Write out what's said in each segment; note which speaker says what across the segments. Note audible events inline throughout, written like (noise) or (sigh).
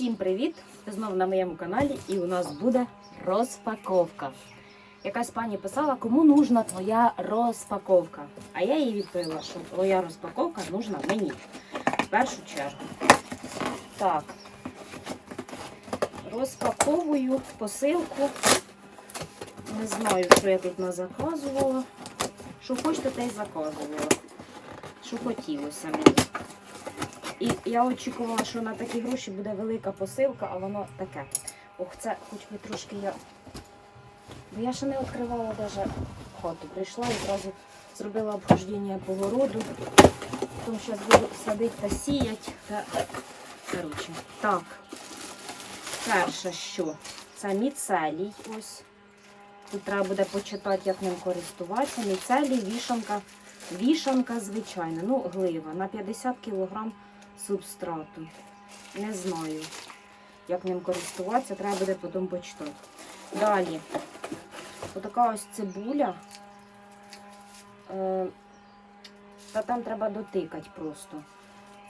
Speaker 1: Всім привіт! Знову на моєму каналі і у нас буде розпаковка. Якась пані писала, кому нужна твоя розпаковка. А я їй відповіла, що твоя розпаковка нужна мені. В першу чергу. Так. Розпаковую посилку. Не знаю, що я тут назаказувала. Що хочете, те й заказувала. Що хотілося мені. І я очікувала, що на такі гроші буде велика посилка, а воно таке. Ох, це хоч би трошки я. Бо я ще не відкривала навіть хату. Прийшла і одразу зробила обхождення по городу. Тому зараз буду садити та сіяти. Та... Коротше, так. Перше, що? Це міцелій. Ось. Тут треба буде почитати, як ним користуватися. Міцелій, вішанка. Вішанка звичайна, ну глива на 50 кг субстрату. Не знаю, як ним користуватися, треба буде потім почитати. Далі, отака ось цибуля. Е, Та там треба дотикати просто.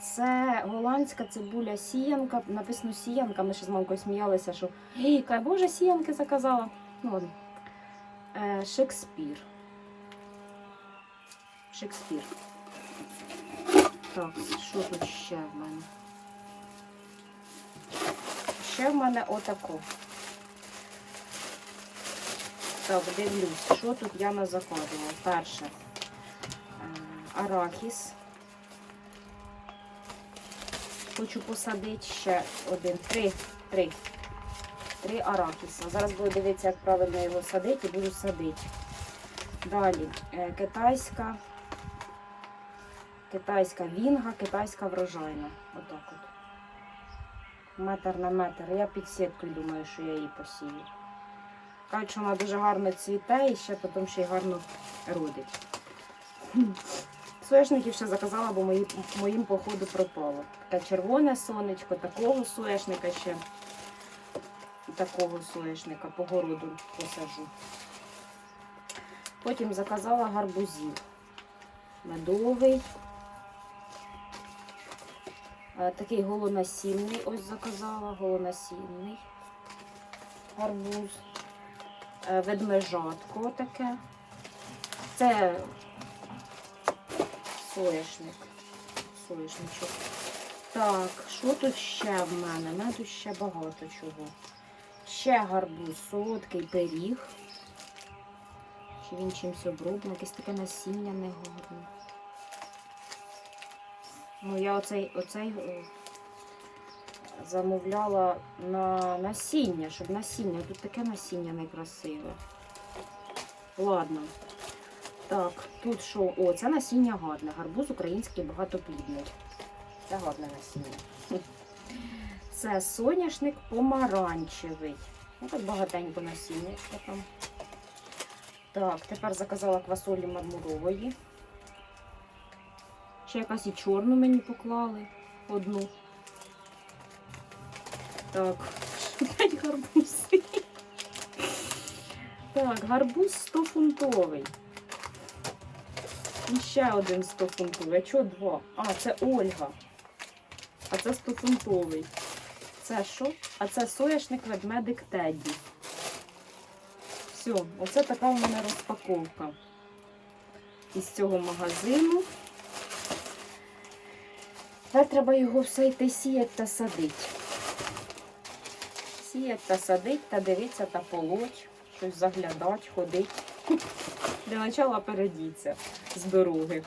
Speaker 1: Це голландська цибуля сіянка. Написано сіянка. Ми ще з мамкою сміялися, що «Ей, кай, Боже, сіянки заказала. Ну. Е, Шекспір. Шекспір. Так, що тут ще в мене? Ще в мене отако. Так, дивлюсь, що тут я на закладувала. Перше. е, Арахіс. Хочу посадити ще один. Три. Три. Три арахіса. Зараз буду дивитися, як правильно його садити і буду садити. Далі е, китайська. Китайська вінга, китайська врожайна. Отак от. Метр на метр. Я під сіткою думаю, що я її посію. Кажуть, що вона дуже гарно цвіте і ще потім ще й гарно родить. Хм. Соняшників ще заказала, бо мої, моїм походу пропало. Таке червоне сонечко, такого соняшника ще. Такого соняшника по городу посажу. Потім заказала гарбузів. Медовий. Е, Такий голонасінний ось заказала, голонасінний гарбуз. Е, Ведмежатко таке. Це соняшник. Соняшничок. Так, що тут ще в мене? У мене тут ще багато чого. Ще гарбуз, солодкий пиріг. Чи він чимось оброблений, якесь таке насіння негарне. Ну, я оцей, оцей е, замовляла на насіння, щоб насіння. Тут таке насіння некрасиве. Ладно. Так, тут що? О, це насіння гарне. Гарбуз український багатоплідний. Це гарне насіння. (laughs) Це соняшник помаранчевий. Ну, так багатенько насіння. Так, тепер заказала квасолі мармурової. Ще якась і чорну мені поклали одну. Так, (laughs) п'ять гарбузи. Так, гарбуз 100 фунтовий. І ще один 100 фунтовий. А чого два? А, це Ольга. А це 100 фунтовий. Це що? А це соняшник ведмедик Тедді. Все, оце така у мене розпаковка із цього магазину. Тепер треба його все йти сіяти та садити. Сіяти та садити, та дивитися та полоть, щось заглядати, ходити. (laughs) Для начала передіться з дороги.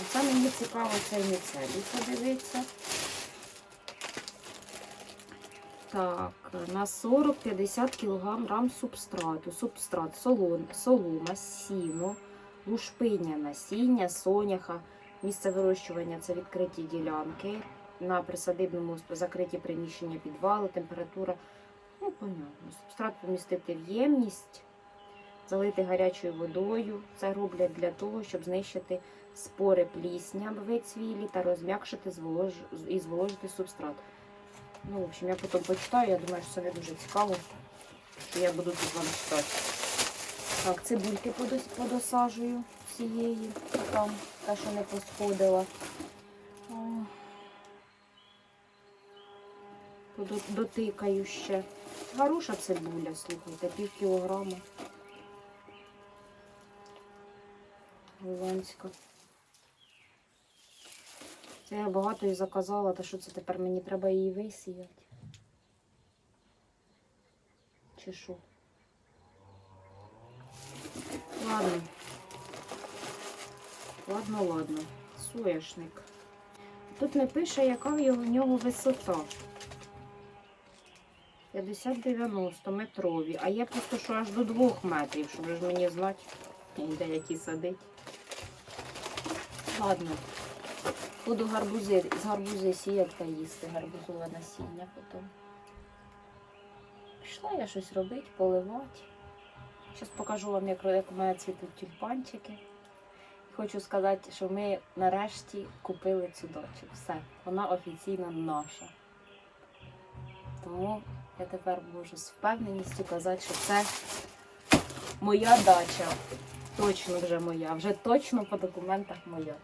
Speaker 1: Оце мені цікаво цей міцелій подивитися. Так, на 40-50 кг субстрату. Субстрат, солон, солома, сіно, лушпиня, насіння, соняха. Місце вирощування це відкриті ділянки. На присадибному закриті приміщення підвали, температура. Ну, понятно. Субстрат помістити в ємність, залити гарячою водою. Це роблять для того, щоб знищити спори плісня в вицвілі та розм'якшити і зволожити субстрат. Ну, в общем, я потім почитаю, я думаю, що це не дуже цікаво, що я буду тут вам читати. Так, цибульки подос- подосаджую цієї, 哦 цієї, там, та, що не посходила. Дотикаю ще. Хороша цибуля, слухайте, пів кілограма. Голландська. Це я багато і заказала, та що це тепер мені треба її висіяти? Чи що? Ладно. Ладно, ладно. Соняшник. Тут не пише, яка в нього висота. 50-90 метрові. А є просто що аж до 2 метрів, щоб ж мені знати, де які садить. Ладно. Буду гарбузи, з гарбузи сіяти та їсти гарбузове насіння потім. Пішла я щось робити, поливати. Зараз покажу вам, як, як у мене цвітуть тюльпанчики. Хочу сказати, що ми нарешті купили цю дачу. Все, вона офіційно наша. Тому я тепер можу з впевненістю казати, що це моя дача. Точно вже моя, вже точно по документах моя.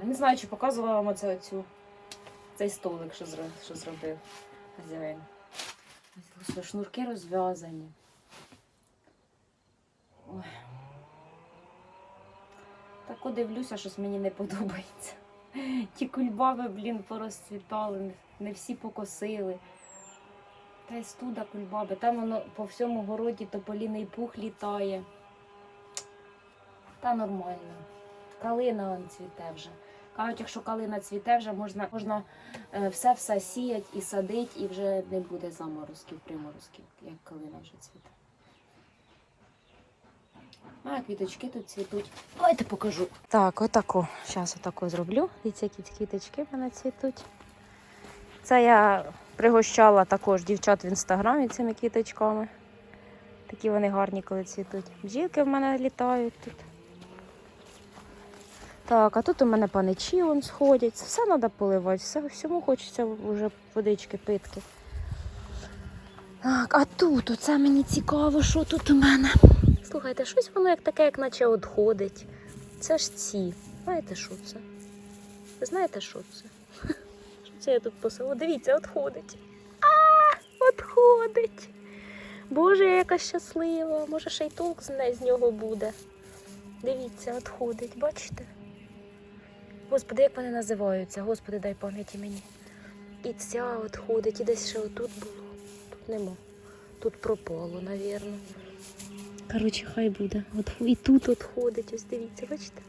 Speaker 1: Я не знаю, чи показувала вам оце, оцю, цей столик, що, зро- що зробив хазяїн. Шнурки розв'язані. Ой. Так дивлюся, щось мені не подобається. Ті кульбаби, блін, порозцвітали, не всі покосили. Та й студа кульбаби. Там воно по всьому городі тополіний пух літає. Та нормально. Калина он цвіте вже. Кажуть, якщо калина цвіте, вже можна, можна е, все-все сіяти і садити, і вже не буде заморозків, приморозків, як калина вже цвіте. А квіточки тут цвітуть. Давайте покажу. Так, отако. Зараз отако зроблю. Дивіться, які квіточки в мене цвітуть. Це я пригощала також дівчат в інстаграмі цими квіточками. Такі вони гарні, коли цвітуть. Бджілки в мене літають тут. Так, а тут у мене паничі вон сходять. Все треба поливати, все, всьому хочеться вже водички питки. Так, а тут оце мені цікаво, що тут у мене. Слухайте, щось воно як таке, як наче відходить. Це ж ці. Знаєте, що це? Ви знаєте, що це? (laughs) Що це я тут посила? Дивіться, відходить. А, відходить. Боже, я яка щаслива. Може, ще й толк з, нього буде. Дивіться, відходить, бачите? Господи, як вони називаються? Господи, дай пам'яті мені. І ця відходить, і десь ще отут було. Тут нема. Тут пропало, навірно. Коротше, хай буде. От, і тут відходить, ось дивіться, бачите?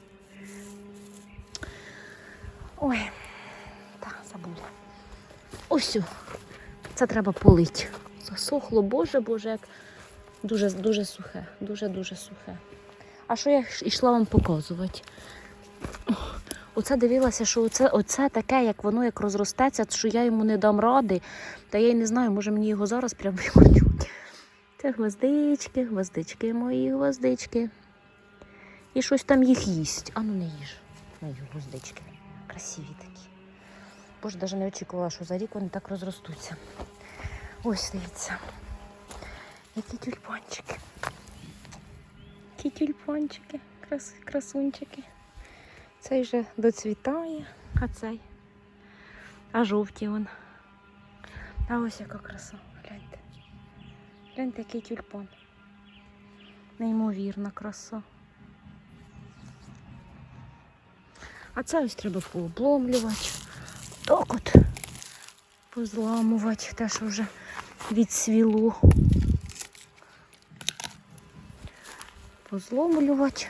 Speaker 1: Ой, так, забула. Ось. Це треба полить. Засохло, боже, боже, як дуже, дуже сухе, дуже-дуже сухе. А що я йшла вам показувати? Оце дивилася, що оце, оце таке, як воно як розростеться, що я йому не дам ради. Та я й не знаю, може мені його зараз прям виманють. Гвоздички, гвоздички мої гвоздички. І щось там їх їсть. А ну не їж. Мої гвоздички. Красиві такі. Боже, навіть не очікувала, що за рік вони так розростуться. Ось дивіться. Які тюльпанчики. Які тюльпанчики, крас, красунчики. Цей вже доцвітає, а цей. А жовті вон. А ось яка краса. Гляньте. Який тюльпан. Неймовірна краса. А це ось треба пообломлювати. Так от. Позламувати те, що вже відсвіло. Позломлювати,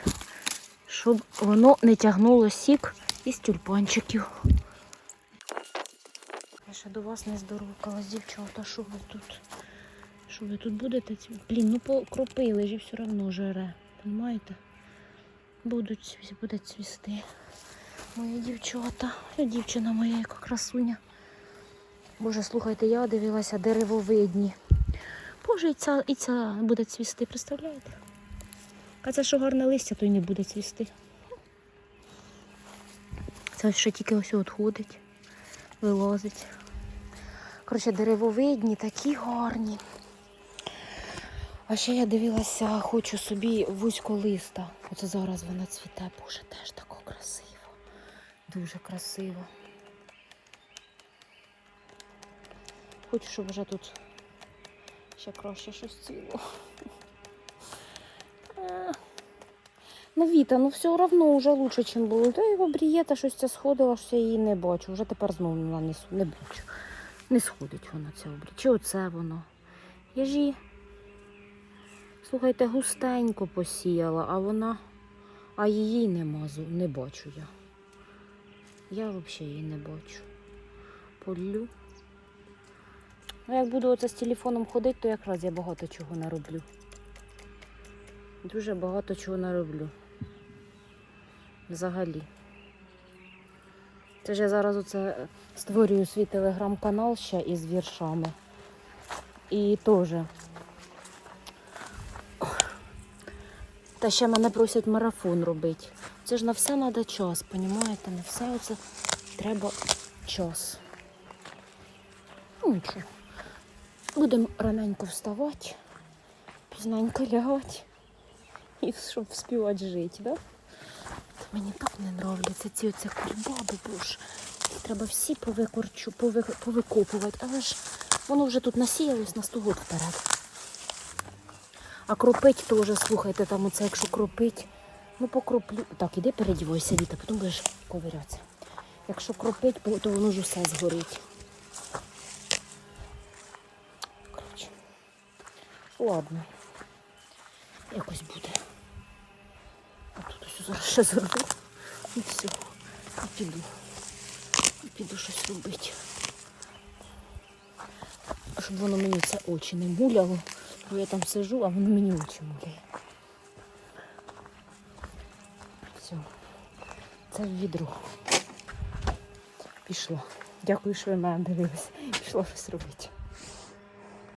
Speaker 1: щоб воно не тягнуло сік із тюльпанчиків. Я ще до вас не здоровкалась, дівчата, що ви тут? Що ви тут будете? Блін, ну покропили ж і все одно жере. Понимаєте? Будуть буде цвісти. Мої дівчата. Дівчина моя, яка красуня. Боже, слухайте, я дивилася деревовидні. Боже, і ця, і ця буде цвісти, представляєте? А це що гарне листя, то й не буде цвісти. Це ще тільки ось відходить, вилазить. Коротше, деревовидні, такі гарні. А ще я дивилася, хочу собі вузьколиста. Оце зараз вона цвіте, боже, теж тако красиво. Дуже красиво. хочу, щоб вже тут ще краще щось цвіло. Е. Ну, Віта, ну все одно вже лучше, ніж було. Та його брієта щось це сходила, що я її не бачу. Вже тепер знову не, не бачу. Не сходить вона ця обрі. Чи оце воно? Я ж її, слухайте, густенько посіяла, а вона, а її нема, не бачу я. Я взагалі її не бачу. Полю. Ну, як буду оце з телефоном ходити, то якраз я багато чого нароблю. Дуже багато чого нароблю. Взагалі. Це ж я зараз оце створюю свій телеграм-канал ще із віршами. І теж. Та ще мене просять марафон робити. Це ж на все треба час, понімаєте? На все оце треба час. Ну. Будемо раненько вставати, пізненько лягати і щоб вспівати жити, да? Мені так не нравляться ці оці кульбаби, боже. Треба всі повикорчу, повик- повикопувати, але ж воно вже тут насіялось на 100 год вперед. А кропить теж, слухайте, там оце, якщо кропить, ну покроплю. Так, іди передівайся, Віта, потім будеш ковирятися. Якщо кропить, то воно ж усе згорить. Коротше. Ладно. Якось буде. А тут ось зараз ще зроблю. І все. І піду. І піду щось робити. Щоб воно мені це очі не муляло. Бо я там сижу, а воно мені очі муляє. Все. Це в відро. Пішло. Дякую, що ви мене дивились. Пішло щось робити.